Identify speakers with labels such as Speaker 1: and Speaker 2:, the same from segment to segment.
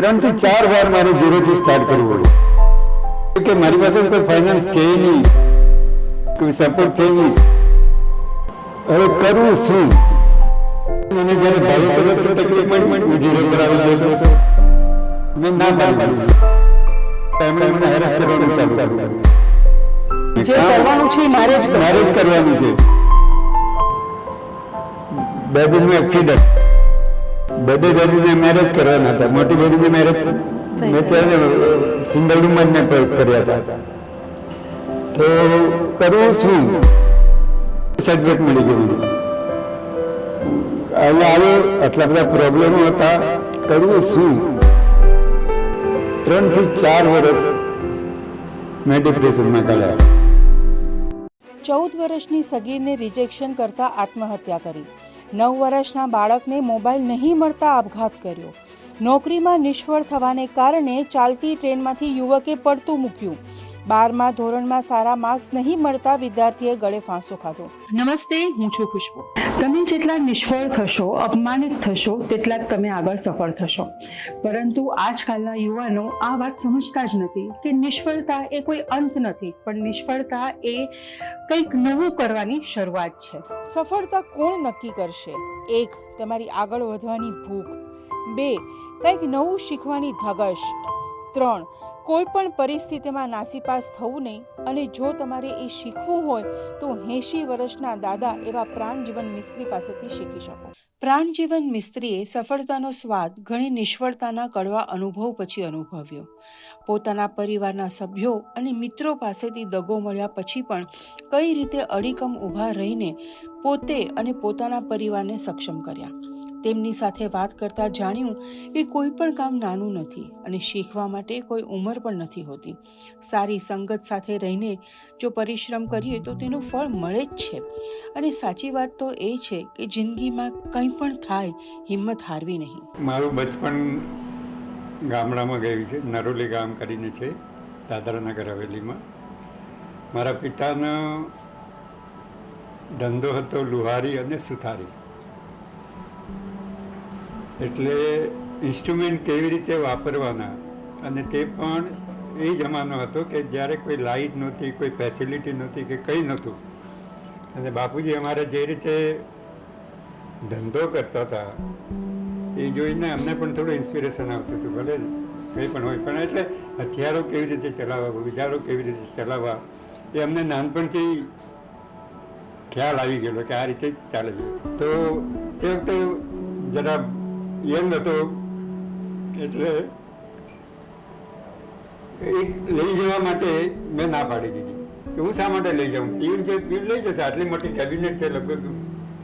Speaker 1: ત્રણથી ચાર વાર મારે ઝીરો થી સ્ટાર્ટ કરવું પડ્યું. કે મારી પાસે કોઈ ફાઇનાન્સ છે નહીં કોઈ સપોર્ટ છે નહીં. હવે કરવું શું? મને જ્યારે ભાઈ તરફથી તકલીફ મળી હું ઝીરો પર આવી ગયો હતો. મેં ના પાડી એમણે મને હેરાસ કરવાનું ચાલુ કર્યું.
Speaker 2: જે કરવાનું છે મારે જ
Speaker 1: મારે જ કરવાનું છે. બે બેબીનું એક્સિડન્ટ બે બે મેરેજ કરવાના હતા. મોટી બેબીને મેરેજ મેં ત્યાં સિંગલ રૂમમાં જ મેં કર્યા હતા. તો કરવું શું સર્ટિફિકેટ મળી ગયું મને. અહીંયા આવ્યો આટલા બધા પ્રોબ્લેમો હતા. કરવું શું ત્રણથી ચાર વર્ષ મેં ડિપ્રેશનમાં કાઢ્યા.
Speaker 2: ચૌદ વર્ષની સગીરને રિજેક્શન કરતા આત્મહત્યા કરી. નવ વર્ષના બાળકને મોબાઈલ નહીં મળતા આપઘાત કર્યો. નોકરીમાં નિષ્ફળ થવાને કારણે ચાલતી ટ્રેનમાંથી યુવકે પડતું મૂક્યું. બારમા ધોરણમાં સારા માર્ક્સ નહીં મળતા વિદ્યાર્થીએ ગળે ફાંસો ખાધો. નમસ્તે હું છું ખુશ્બુ. તમે જેટલા નિષ્ફળ થશો અપમાનિત થશો તેટલા જ તમે આગળ સફળ થશો. પરંતુ આજકાલના યુવાનો આ વાત સમજતા જ નથી કે નિષ્ફળતા એ કોઈ અંત નથી પણ નિષ્ફળતા એ કંઈક નવું કરવાની શરૂઆત છે. સફળતા કોણ નક્કી કરશે? એક તમારી આગળ વધવાની ભૂખ. બે કંઈક નવું શીખવાની ધગશ. ત્રણ કોઈ પણ પરિસ્થિતિમાં નાસીપાસ થવું નહીં અને જો તમારે એ શીખવું હોય, તો એંશી વર્ષના દાદા એવા પ્રાણજીવન મિસ્ત્રી પાસેથી શીખી શકો. પ્રાણજીવન મિસ્ત્રીએ સફળતાનો સ્વાદ, ઘણી નિષ્ફળતાના કડવા અનુભવ પછી અનુભવ્યો. પોતાના પરિવારના સભ્યો અને મિત્રો પાસેથી દગો મળ્યા પછી પણ કઈ રીતે અડીકમ ઊભા રહીને પોતે અને પોતાના પરિવારને સક્ષમ કર્યા. તેમની સાથે વાત કરતા જાણ્યું કે કોઈ પણ કામ નાનું નથી અને શીખવા માટે કોઈ ઉંમર પણ નથી હોતી. સારી સંગત સાથે રહીને જો પરિશ્રમ કરીએ તો તેનું ફળ મળે જ છે. અને સાચી વાત તો એ છે કે જિંદગીમાં કંઈ પણ થાય, હિંમત હારવી નહીં.
Speaker 1: મારું બચપન ગામડામાં ગયું છે. નરોલી ગામ કરીને છે દાદરાનગર હવેલીમાં. મારા પિતાનો ધંધો હતો લુહારી અને સુથારી. એટલે ઇન્સ્ટ્રુમેન્ટ કેવી રીતે વાપરવાના? અને તે પણ એ જમાનો હતો કે જ્યારે કોઈ લાઇટ નહોતી, કોઈ ફેસિલિટી નહોતી કે કંઈ નહોતું. અને બાપુજી અમારે જે રીતે ધંધો કરતા હતા, એ જોઈને અમને પણ થોડું ઇન્સ્પિરેશન આવતું હતું, ભલે કંઈ પણ હોય. પણ એટલે હથિયારો કેવી રીતે ચલાવવા વિચારો કેવી રીતે ચલાવવા, એ અમને નાનપણથી ખ્યાલ આવી ગયેલો કે આ રીતે ચાલે છે. તો તે વખતે જરા યંગ હતો એટલે એક લઈ જવા માટે મેં ના પાડી દીધી. કે હું શા માટે લઈ જાઉં? પીન છે પીન લઈ જશે. આટલી મોટી કેબિનેટ છે, લગભગ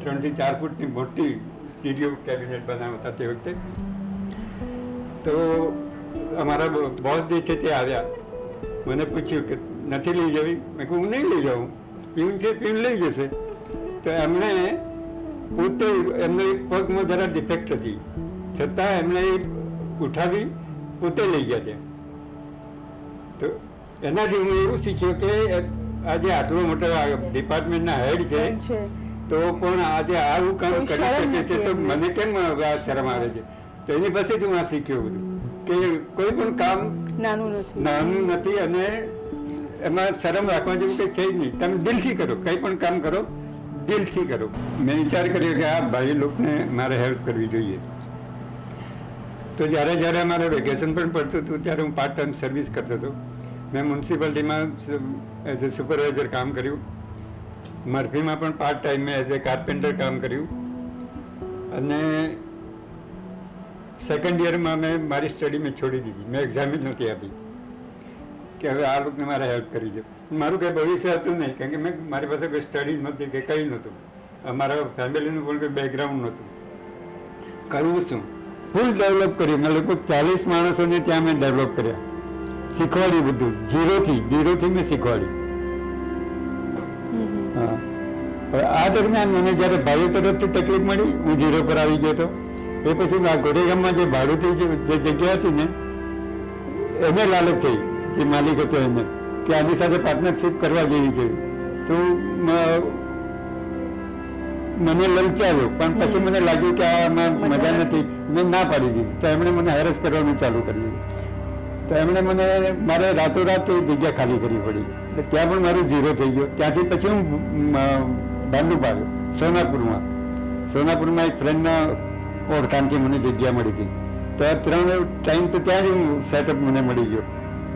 Speaker 1: ત્રણથી ચાર ફૂટની મોટી સ્ટીરિયો કેબિનેટ બનાવતા તે વખતે. તો અમારા બોસ જે છે તે આવ્યા. મને પૂછ્યું કે, નથી લઈ જવી? મેં કહું હું નહીં લઈ જાઉં. પીન છે પીન લઈ જશે. તો એમણે પોતે એમનો એક પગમાં જરા ડિફેક્ટ હતી. છતાં એમણે એ ઉઠાવી પોતે લઈ ગયા ત્યાં. તો એનાથી હું એવું શીખ્યો કે આજે આટલો મોટો ડિપાર્ટમેન્ટના હેડ છે તો પણ આજે આવું કામ કરી શકે છે તો મને કેમ આ શરમ આવે છે? તો એની પાસેથી હું આ શીખ્યો બધું. કે કોઈ પણ કામ
Speaker 2: નાનું નથી.
Speaker 1: નાનું નથી અને એમાં શરમ રાખવા જેવું કંઈ છે જ નહીં. તમે દિલથી કરો કંઈ પણ કામ કરો દિલથી કરો. મેં વિચાર કર્યો કે આ ભાઈ લોકોને મારે હેલ્પ કરવી જોઈએ. તો જ્યારે જ્યારે અમારે વેકેશન પણ પડતું હતું, ત્યારે હું પાર્ટ ટાઈમ સર્વિસ કરતો હતો. મેં મ્યુનિસિપાલિટીમાં એઝ એ સુપરવાઇઝર કામ કર્યું. મરફીમાં પણ પાર્ટ ટાઈમ મેં એઝ એ કાર્પેન્ટર કામ કર્યું. અને સેકન્ડ યરમાં મેં મારી સ્ટડી મેં છોડી દીધી. મેં એક્ઝામ જ નહોતી આપી. કે હવે આ લોકોને મારે હેલ્પ કરી છે. મારું કંઈ ભવિષ્ય હતું નહીં, કારણ કે મેં, મારી પાસે કોઈ સ્ટડી નહોતી, કે કંઈ નહોતું. અમારા ફેમિલીનું પણ કોઈ બેકગ્રાઉન્ડ નહોતું. કરવું શું? ફૂલ ડેવલપ કર્યું. મેં લગભગ ચાલીસ માણસોને ત્યાં મેં ડેવલપ કર્યા. શીખવાડ્યું બધું. ઝીરોથી ઝીરોથી મેં શીખવાડ્યું. હા. આ દરમિયાન મને જ્યારે ભાઈઓ તરફથી તકલીફ મળી હું ઝીરો પર આવી ગયો હતો. એ પછી આ ગોરેગામમાં જે ભાડુથી જે જગ્યા હતી ને એને લાલચ થઈ જે માલિક હતો એને કે આની સાથે પાર્ટનરશિપ કરવા જેવી જોઈએ તો મને લલચાવ્યો પણ પછી મને લાગ્યું કે આમાં મજા નથી. મેં ના પાડી દીધી. તો એમણે મને હેરસ કરવાનું ચાલુ કરી તો એમણે મને મારે રાતોરાત એ જગ્યા ખાલી કરવી પડી. ત્યાં પણ મારું ઝીરો થઈ ગયો. ત્યાંથી પછી હું ભાંડુપ આવ્યો સોનાપુરમાં. સોનાપુરમાં એક ફ્રેન્ડના ઓળખાણથી મને જગ્યા મળી હતી. તો ત્રણ ટાઈમ તો ત્યાં જ હું સેટઅપ મને મળી ગયો.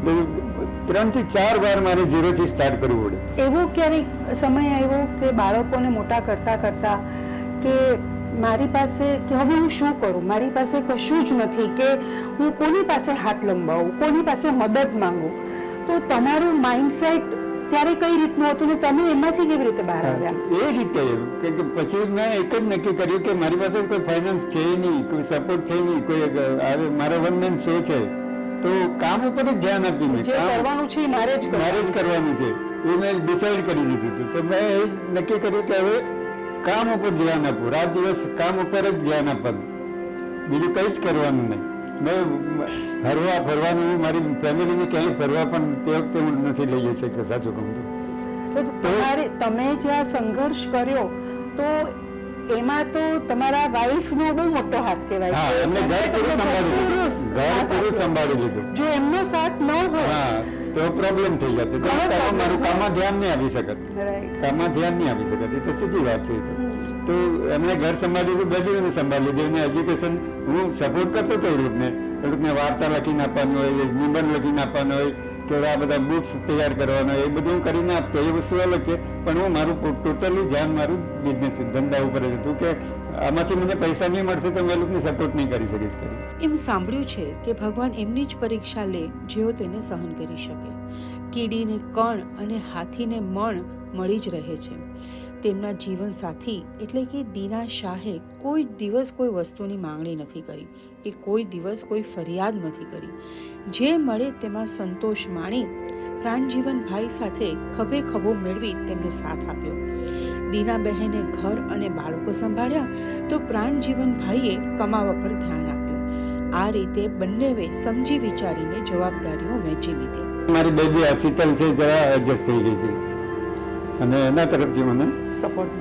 Speaker 1: ત્રણથી ચાર વાર મારે ઝીરોથી સ્ટાર્ટ કરવું પડે.
Speaker 2: એવો ક્યારેક સમય આવ્યો કે બાળકોને મોટા કરતા કરતા કે મારી પાસે કે હવે હું શું કરું? મારી પાસે કશું જ નથી કે હું કોની પાસે હાથ લંબાવું કોની પાસે મદદ માંગુ? તો તમારું માઇન્ડસેટ ત્યારે કઈ રીતનું હતું ને તમે એમાંથી કેવી રીતે બહાર આવ્યા?
Speaker 1: એ રીતે કે પછી મેં એક જ નક્કી કર્યું કે મારી પાસે કોઈ ફાઇનાન્સ છે નહીં કોઈ સપોર્ટ છે નહીં કોઈ આવે મારો વન મેન શો છે. તો કામ ઉપર જ ધ્યાન આપ્યું મેં.
Speaker 2: જે કરવાનું છે મારે જ
Speaker 1: મારે જ
Speaker 2: કરવાનું
Speaker 1: છે. એ મેં ડિસાઈડ કરી દીધું હતું. તો મેં એ જ નક્કી કર્યું કે હવે કામ ઉપર ધ્યાન આપવું રાત દિવસ કામ ઉપર જ ધ્યાન આપવાનું. બીજું કંઈ જ કરવાનું નહીં. મેં હરવા ફરવાનું મારી ફેમિલીને ક્યાંય ફરવા પણ તે વખતે હું નથી લઈ જઈ શક્યો સાચું કહું તો.
Speaker 2: તો તમારે તમે જ્યાં સંઘર્ષ કર્યો તો એમાં તો તમારા વાઈફનો બહુ મોટો હાથ કહેવાય
Speaker 1: હા એમને ઘર પૂરું સંભાળી લીધું. ઘર પૂરું સંભાળી લીધું.
Speaker 2: જો એમનો સાથ ન હોય
Speaker 1: તો પ્રોબ્લેમ થઈ જતો. તો મારું કામમાં ધ્યાન નહીં આવી શકત. કામમાં ધ્યાન નહીં આવી શકત. એ તો સીધી વાત છે તો. તો એમણે ઘર સંભાળ્યું બેબીને સંભાળી લીધું એમને એજ્યુકેશન હું સપોર્ટ કરતો હતો રૂપને લોકોને વાર્તા લખીને આપવાનું હોય નિબંધ લખીને આપવાનો હોય, કે આ બધા બુક્સ તૈયાર કરવાના હોય, એ બધું હું કરીને આપતો એ વસ્તુ અલગ છે. પણ હું મારું ટોટલી ધ્યાન મારું બિઝનેસ ધંધા ઉપર જ હતું કે આમાંથી મને પૈસા નહીં મળશે તો મેં લોકોને સપોર્ટ નહીં કરી શકીશ કરી
Speaker 2: એમ સાંભળ્યું છે કે ભગવાન એમની જ પરીક્ષા લે, જેઓ તેને સહન કરી શકે. કીડીને કણ અને હાથીને મણ મળી જ રહે છે. તેમના જીવન સાથી એટલે કે દીના શાહે કોઈ દિવસ કોઈ વસ્તુની માંગણી નથી કરી કે કોઈ દિવસ કોઈ ફરિયાદ નથી કરી. જે મળે તેમાં સંતોષ માણી પ્રાણજીવન ભાઈ સાથે ખભે ખભો મેળવી તેમને સાથ આપ્યો. દીના બહેને ઘર અને બાળકો સંભાળ્યા તો પ્રાણજીવન ભાઈએ કમાવા પર ધ્યાન આપ્યું. આ રીતે બંનેવે સમજી વિચારીને જવાબદારીઓ વહેંચી લીધી.
Speaker 1: મારી બેબી આ છે, જરા એડજસ્ટ થઈ ગઈ હતી. અને એના તરફથી મને
Speaker 2: સપોર્ટ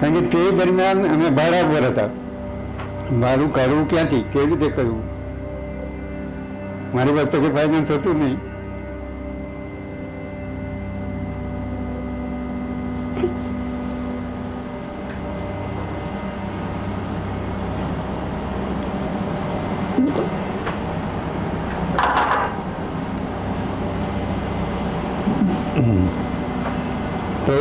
Speaker 1: કારણ કે તે દરમિયાન અમે ભાડા પર હતા. ભાડું કાઢવું ક્યાંથી? કેવી રીતે કરવું? મારી પાસે કોઈ ફાઇનાન્સ હતું નહીં તો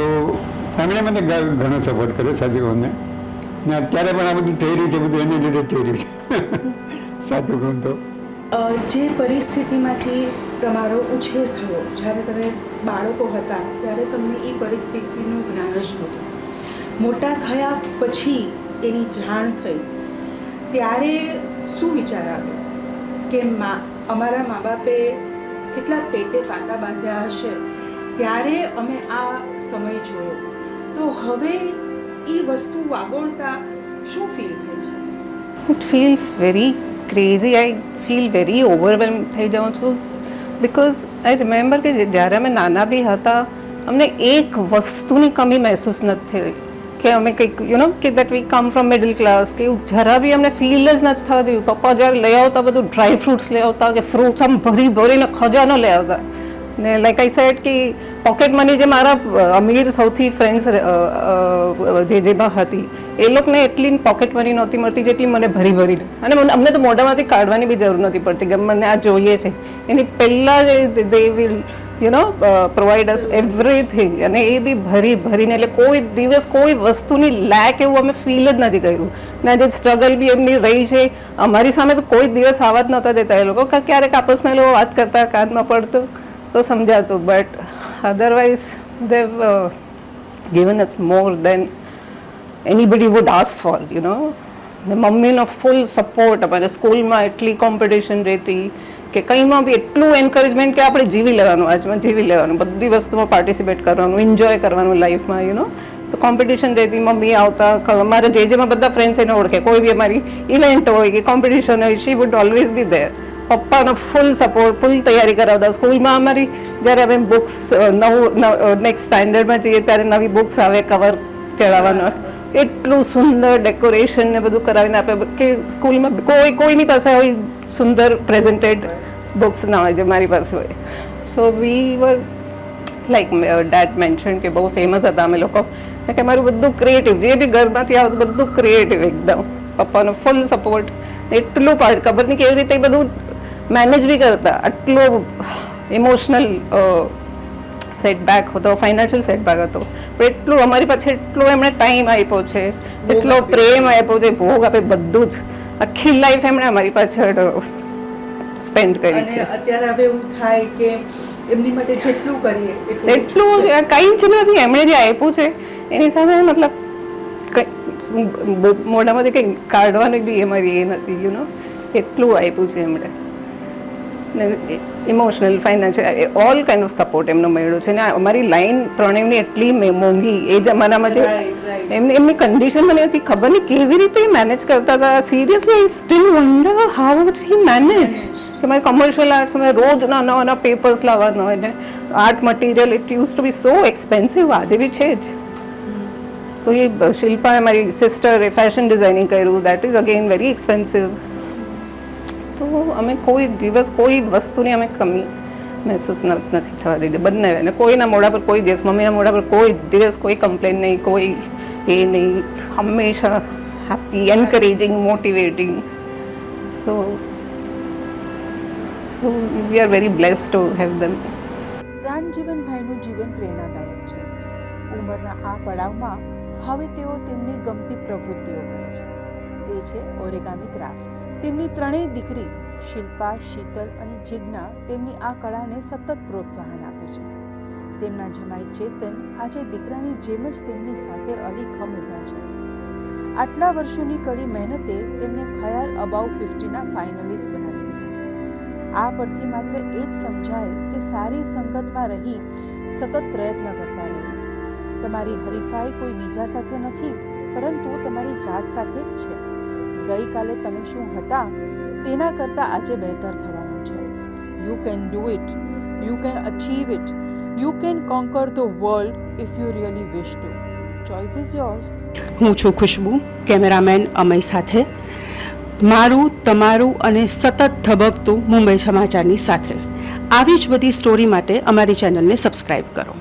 Speaker 1: એમણે મને ઘણો સપોર્ટ કર્યો સાચું ને અત્યારે પણ આ બધું થઈ રહ્યું છે, બધું એને લીધે થઈ રહ્યું છે. સાચું કહું તો
Speaker 2: જે પરિસ્થિતિમાંથી તમારો ઉછેર થયો, જ્યારે તમે બાળકો હતા, ત્યારે તમને એ પરિસ્થિતિનું જ્ઞાન જ નહોતું. મોટા થયા પછી એની જાણ થઈ. ત્યારે શું વિચાર આવ્યો? કે મા, અમારા મા બાપે કેટલા પેટે પાટા બાંધ્યા હશે? ત્યારે અમે આ સમય જોયો. તો હવે એ વસ્તુ વાગોળતા શું ફીલ થાય છે?
Speaker 3: It feels very crazy I feel very overwhelm થઈ જાઉં છું. બિકોઝ આઈ રિમેમ્બર કે જ્યારે અમે નાના બી હતા, અમને એક વસ્તુની કમી મહેસૂસ નથી થઈ. કે અમે કંઈક યુ નો કે that we come from middle class કે એવું જરા બી અમને ફીલ જ નથી થતી પપ્પા જ્યારે લઈ આવતા, બધું ડ્રાય ફ્રૂટ્સ લઈ આવતા, કે ફ્રૂટ્સ આમ ભરી ભરીને ખજાનો લઈ આવતા. ને લાઈક આઈ સેટ કે પોકેટ મની જે મારા અમીર સૌથી ફ્રેન્ડ્સ જે, જેમાં હતી, એ લોકોને એટલી પોકેટ મની નહોતી મળતી જેટલી મને ભરી ભરી અને મને- અમને તો મોઢામાંથી કાઢવાની બી જરૂર નથી પડતી કે મને આ જોઈએ છે. એની પહેલાં જ they will you know provide us everything અને એ બી ભરી ભરીને, એટલે કોઈ દિવસ કોઈ વસ્તુની લેક એવું અમે ફીલ જ નથી કર્યું. ને જે સ્ટ્રગલ બી એમની રહી છે, અમારી સામે તો કોઈ દિવસ આવા જ નહોતા દેતા એ લોકો. ક્યારેક આપસમાં એ લોકો વાત કરતા કાનમાં પડતું, તો સમજાતું but otherwise uh, given us more than anybody would ask for, you know. ને મમ્મીનો ફૂલ સપોર્ટ અમારે સ્કૂલમાં એટલી કોમ્પિટિશન રહેતી કે કંઈમાં બી એટલું એન્કરેજમેન્ટ કે આપણે જીવી લેવાનું આજમાં જીવી લેવાનું બધી વસ્તુમાં પાર્ટિસિપેટ કરવાનું એન્જોય કરવાનું લાઈફમાં યુ નો તો કોમ્પિટિશન રહેતી મમ્મી આવતા મારા જે જેમાં બધા ફ્રેન્ડ્સ એને ઓળખે કોઈ બી અમારી ઇવેન્ટ હોય કે કોમ્પિટિશન હોય she would always be there પપ્પાનો full support full તૈયારી કરાવતા. સ્કૂલમાં અમારી જ્યારે અમે બુક્સ નવું નેક્સ્ટ સ્ટાન્ડર્ડમાં જઈએ ત્યારે નવી બુક્સ આવે કવર ચડાવવાનો. એટલું સુંદર ડેકોરેશન ને બધું કરાવીને આપે. કે સ્કૂલમાં કોઈ, કોઈની પાસે આવી સુંદર પ્રેઝન્ટેડ બુક્સ ના હોય, જે મારી પાસે હોય. So we were like that mansion કે બહુ ફેમસ હતા અમે લોકો. કે અમારું બધું ક્રિએટિવ જે બી ઘરમાંથી આવતું બધું ક્રિએટિવ એકદમ. પપ્પાનો ફૂલ સપોર્ટ એટલું પાડ ખબર નહીં કેવી રીતે બધું મેનેજ બી કરતા આટલો ઇમોશનલ સેટબેક હતો ફાઇનાન્શિયલ સેટબેક હતો પણ એટલું અમારી પાસે એટલો એમણે ટાઈમ આપ્યો છે એટલો પ્રેમ આપ્યો છે ભોગ આપે બધું જ આખી લાઈફ એમણે અમારી પાછળ સ્પેન્ડ કરી છે
Speaker 2: અત્યારે હવે એવું થાય કે એમની માટે જેટલું કરીએ
Speaker 3: એટલું કંઈ જ નથી એમણે જે આપ્યું છે એની સામે મતલબ કંઈ મોઢામાંથી કંઈ કાઢવાની બી અમારી એ નથી યુ નો એટલું આપ્યું છે એમણે. ને emotional financial all kind of support એમનો મળ્યો છે. ને અમારી લાઈન પ્રણયની એટલી મોંઘી. એ જમાનામાં જે. એમની એમની કન્ડિશન મને હતી ખબર નહીં કેવી રીતે મેનેજ કરતા હતા. Seriously I still wonder how he manage કે મારે કોમર્શિયલ આર્ટ્સમાં રોજ નવા નવા પેપર્સ લાવવાના હોય ને. Art material it use to be so expensive આજે બી છે જ. તો એ શિલ્પાએ મારી સિસ્ટરે ફેશન ડિઝાઇનિંગ કર્યું. That is again very expensive તો અમે કોઈ દિવસ કોઈ વસ્તુની અમે કમી મહેસૂસ નથી થવા દીધી. બંને અને કોઈના મોઢા પર કોઈ દિવસ, મમ્મીના મોઢા પર કોઈ દિવસ કોઈ કમ્પ્લેન નહીં, કોઈ એ નહીં. હંમેશા happy encouraging motivating so so we are very bless to have them
Speaker 2: પ્રાણજીવનભાઈનું જીવન પ્રેરણાદાયક છે. ઉંમરના આ પડાવમાં હવે તેઓ તેમની ગમતી પ્રવૃત્તિઓ કરે છે. તે છે ઓરેગામી ક્રાફ્ટ્સ તેમની ત્રણેય દીકરી શિલ્પા, શીતલ અને જિજ્ઞા તેમની આ કળાને સતત પ્રોત્સાહન આપે છે. તેમના જમાઈ ચેતન આજે દીકરાની જેમ જ તેમની સાથે અડીખમ ઊભા છે. આટલા વર્ષોની કડી મહેનતે તેમને ખયાલ અબાઉ ફિફ્ટીના ફાઇનલિસ્ટ બનાવી આ પરથી માત્ર એ જ સમજાય કે સારી સંગતમાં રહી સતત પ્રયત્ન કરતા રહેવું તમારી હરીફાઈ કોઈ બીજા સાથે નથી, પરંતુ તમારી જાત સાથે જ છે. ગઈકાલે તમે શું હતા? તેના કરતાં આજે બહેતર થવાનું છે. You can do it you can achieve it you can conquer the world if you really wish to choice is yours
Speaker 4: હું છું ખુશ્બુ, કેમેરામેન અમય સાથે. મારું, તમારું અને સતત ધબકતું મુંબઈ સમાચારની સાથે. આવી જ બધી સ્ટોરી માટે અમારી ચેનલને સબસ્ક્રાઈબ કરો.